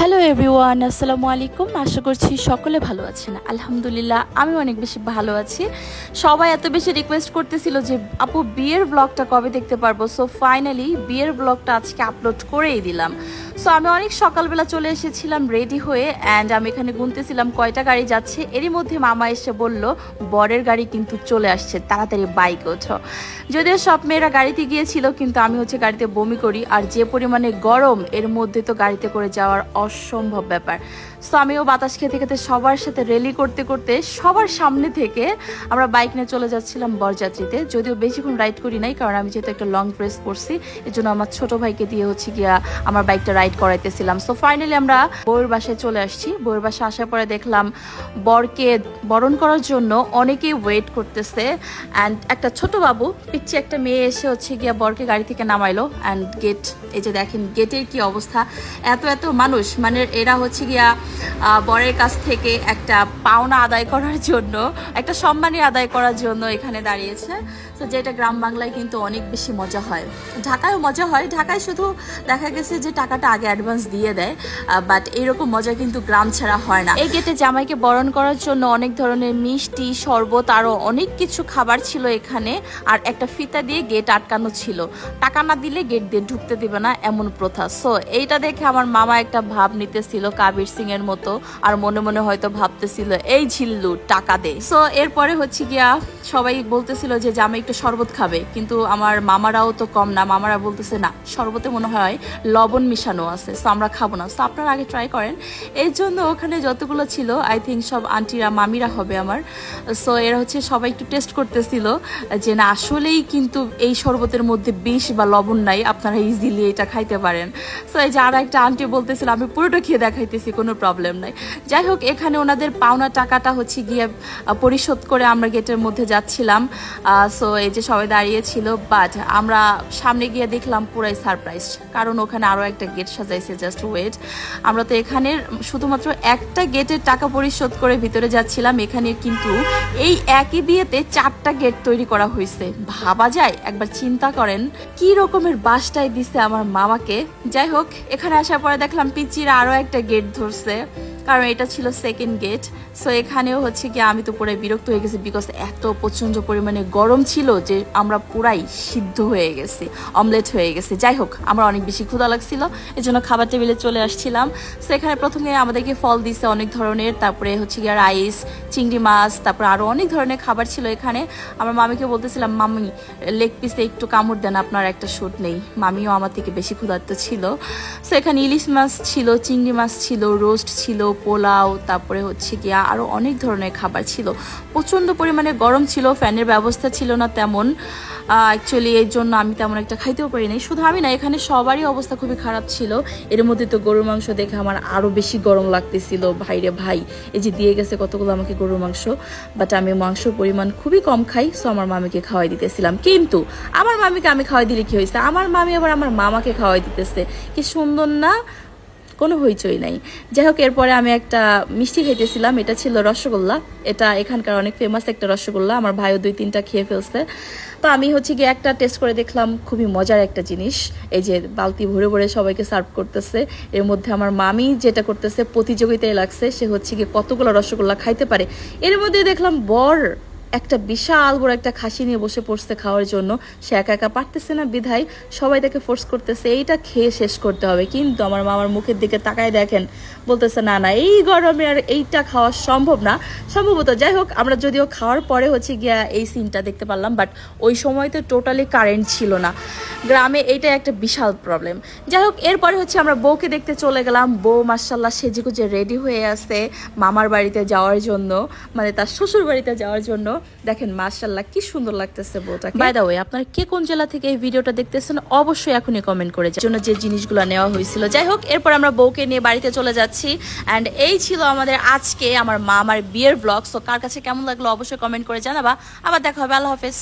Hello everyone আসসালামু আলাইকুম। আশা করছি সকলে ভালো আছেন। আলহামদুলিল্লাহ, আমি অনেক বেশি ভালো আছি। সবাই এত বেশি রিকোয়েস্ট করতেছিল যে, আপু, বিয়ের ব্লগটা কবে দেখতে পারব? সো ফাইনালি বিয়ের ব্লগটা আজকে আপলোড করেই দিলাম। সো আমি অনেক সকালবেলা চলে এসেছিলাম রেডি হয়ে অ্যান্ড আমি এখানে গুনতেছিলাম কয়টা গাড়ি যাচ্ছে। এরই মধ্যে মামা এসে বলল, বরের গাড়ি কিন্তু চলে আসছে, তাড়াতাড়ি বাইক ওঠো। যদিও সব মেয়েরা গাড়িতে গিয়েছিল, কিন্তু আমি হচ্ছে গাড়িতে বমি করি। আর যে পরিমাণে গরম, এর মধ্যে তো গাড়িতে করে যাওয়ার অসম্ভব ব্যাপার। সো আমিও বাতাস খেতে খেতে সবার সাথে রেলি করতে করতে সবার সামনে থেকে আমরা বাইক নিয়ে চলে যাচ্ছিলাম বরযাত্রীতে। যদিও বেশিক্ষণ রাইড করি নাই, কারণ আমি যেহেতু একটা লং ড্রেস পরছি এর জন্য আমার ছোট ভাইকে দিয়ে হচ্ছে গিয়া আমার বাইকটা রাইড করাইতেছিলাম। সো ফাইনালি আমরা বউয়ের বাসায় চলে আসছি। বউয়ের বাসায় আসার পরে দেখলাম বরকে বরণ করার জন্য অনেকেই ওয়েট করতেছে। অ্যান্ড একটা ছোট বাবু পিচ্ছি একটা মেয়ে এসে হচ্ছে গিয়া বরকে গাড়ি থেকে নামাইলো। অ্যান্ড গেট এই যে দেখেন গেটের কি অবস্থা? এত এত মানুষ মানে এরা হচ্ছে গিয়া বরের কাছ থেকে একটা পাওনা আদায় করার জন্য, একটা সম্মানী আদায় করার জন্য এখানে দাঁড়িয়েছে। তো যেটা গ্রাম বাংলায় কিন্তু অনেক বেশি মজা হয়। ঢাকায়ও মজা হয়। ঢাকায় শুধু দেখা গেছে যে টাকাটা আগে অ্যাডভান্স দিয়ে দেয় বাট এরকম মজা কিন্তু গ্রাম ছাড়া হয় না। এই গেটে জামাইকে বরণ করার জন্য অনেক ধরনের মিষ্টি, শরবত আরও অনেক কিছু খাবার ছিল এখানে, আর একটা ফিতা দিয়ে গেট আটকানো ছিল। টাকা না দিলে গেট দিয়ে ঢুকতে দিবে না এমন প্রথা। সো এইটা দেখে আমার মামা একটা ভাব নিতেছিল কাবির সিং এর মতো আর মনে মনে হয়তো ভাবতেছিল, এই ঝিল্লু, টাকা দে। সো এরপরে হচ্ছে গিয়া সবাই বলতেছিল যে, জামাই একটু শরবত খাবে। কিন্তু আমার মামারাও তো কম না, মামারা বলতেছে, না, শরবতে মনে হয় লবণ মিশানো আছে সো আমরা খাব না। সো আপনারা আগে ট্রাই করেন। এর জন্য ওখানে যতগুলো ছিল আই থিঙ্ক সব আন্টিরা মামিরা হবে আমার। সো এরা হচ্ছে সবাই একটু টেস্ট করতেছিল যে, না, আসলেই কিন্তু এই শরবতের মধ্যে বিষ বা লবণ নাই, আপনারা ইজিলি এটা খাইতে পারেন। সো এই যে আর একটা আন্টি বলতেছিল, আমি পুরোটা খেয়ে দেখাইতেছি, কোনো প্রবলেম নাই। যাই হোক, এখানে ওনাদের পাওনা টাকাটা হচ্ছে গিয়ে পরিশোধ করে আমরা গেটের মধ্যে যাচ্ছিলাম। সো এই যে সবাই দাঁড়িয়েছিল বাট আমরা সামনে গিয়ে দেখলাম পুরাই সারপ্রাইজ কারণ ওখানে আরও একটা গেট সাজাইছে জাস্ট ওয়েট আমরা তো এখানে শুধুমাত্র একটা গেটের টাকা পরিশোধ করে ভিতরে যাচ্ছিলাম, এখানে কিন্তু এই একই বিয়েতে চারটা গেট তৈরি করা হয়েছে। ভাবা যায়, একবার চিন্তা করেন, কি রকমের বাসটাই দিছে আমার মামাকে। যাই হোক, এখানে আসার পরে দেখলাম পিচির আরও একটা গেট ধরছে। কারণ এটা ছিল সেকেন্ড গেট সো এখানেও হচ্ছে কি আমি তো পুরাই বিরক্ত হয়ে গেছি বিকজ এত প্রচণ্ড পরিমাণে গরম ছিল যে আমরা পুরাই সিদ্ধ হয়ে গেছি অমলেট হয়ে গেছে। যাই হোক, আমার অনেক বেশি ক্ষুধা লাগছিল এই জন্য খাবার টেবিলে চলে আসছিলাম। সো এখানে প্রথমে আমাদেরকে ফল দিছে অনেক ধরনের, তারপরে হচ্ছে গিয়ে রাইস চিংড়ি মাছ, তারপরে আরও অনেক ধরনের খাবার ছিল এখানে। আমার মামিকে বলতেছিলাম মামি লেগ পিসে একটু কামড় দেন, আপনার একটা শুট নেই। মামিও আমার থেকে বেশি ক্ষুধার্ত ছিল। সো এখানে ইলিশ মাছ ছিল, চিংড়ি মাছ ছিল রোস্ট ছিল পোলাও, তারপরে হচ্ছে গিয়া আরও অনেক ধরনের খাবার ছিল। প্রচণ্ড পরিমাণে গরম ছিল, ফ্যানের ব্যবস্থা ছিল না তেমন। অ্যাকচুয়ালি এর জন্য আমি তেমন একটা খাইতেও পারি নাই। শুধু আমি না, এখানে সবারই অবস্থা খুবই খারাপ ছিল। এর মধ্যে তো গরুর মাংস দেখে আমার আরও বেশি গরম লাগতেছিল। ভাইরে ভাই, এই যে দিয়ে গেছে কতগুলো আমাকে গরুর মাংস। বাট আমি মাংসর পরিমাণ খুবই কম খাই সো আমার মামিকে খাওয়াই দিতেছিলাম। কিন্তু আমার মামিকে আমি খাওয়াই দিলে কি হয়েছে? আমার মামি আবার আমার মামাকে খাওয়াই দিতেছে। কি সুন্দর না? কোনো হইচই নাই। যাই হোক এরপরে আমি একটা মিষ্টি খাইতেছিলাম, এটা ছিল রসগোল্লা। এটা এখানকার অনেক ফেমাস একটা রসগোল্লা, আমার ভাইও দুই তিনটা খেয়ে ফেলছে। তো আমি হচ্ছে গিয়ে একটা টেস্ট করে দেখলাম, খুবই মজার একটা জিনিস। এই যে বালতি ভরে ভরে সবাইকে সার্ভ করতেছে। এর মধ্যে আমার মামি যেটা করতেছে, প্রতিযোগিতায় লাগছে, সে হচ্ছে গিয়ে কতগুলো রসগোল্লা খাইতে পারে। এর মধ্যে দেখলাম বর একটা বিশাল বড় একটা খাসি নিয়ে বসে পড়ছে খাওয়ার জন্য। সে একা একা পারতেছে না বিধায় সবাই তাকে ফোর্স করতেছে, এইটা খেয়ে শেষ করতে হবে। কিন্তু আমার মামার মুখের দিকে তাকায় দেখেন, বলতেছে, না না, এই গরমে আর এইটা খাওয়া সম্ভব না। সম্ভবত, যাই হোক, আমরা যদিও খাওয়ার পরে হচ্ছে গিয়া এই সিনটা দেখতে পারলাম বাট ওই সময় তো টোটালি কারেন্ট ছিল না। গ্রামে এইটা একটা বিশাল প্রবলেম যাই হোক, এরপরে হচ্ছে আমরা বউকে দেখতে চলে গেলাম। বউ মার্শাল্লাহ সেজে গুজে রেডি হয়ে আছে মামার বাড়িতে যাওয়ার জন্য মানে তার শ্বশুর বাড়িতে যাওয়ার জন্য। দেখেন মার্শাল্লাহ কি সুন্দর লাগতেছে বউটাকে। বাই দা ওয়ে আপনারা কে কোন জেলা থেকে এই ভিডিওটা দেখতেছেন, অবশ্যই এখনই কমেন্ট করে জন্য যে জিনিসগুলো নেওয়া হয়েছিল। যাই হোক, এরপর আমরা বউকে নিয়ে বাড়িতে চলে যাচ্ছি। অ্যান্ড এই ছিল আমাদের আজকে আমার মা আমার বিয়ের ব্লগ সো কার কাছে কেমন লাগল, অবশ্যই কমেন্ট করে জানাবা। আবার দেখা হবে, আল্লাহ হাফেজ।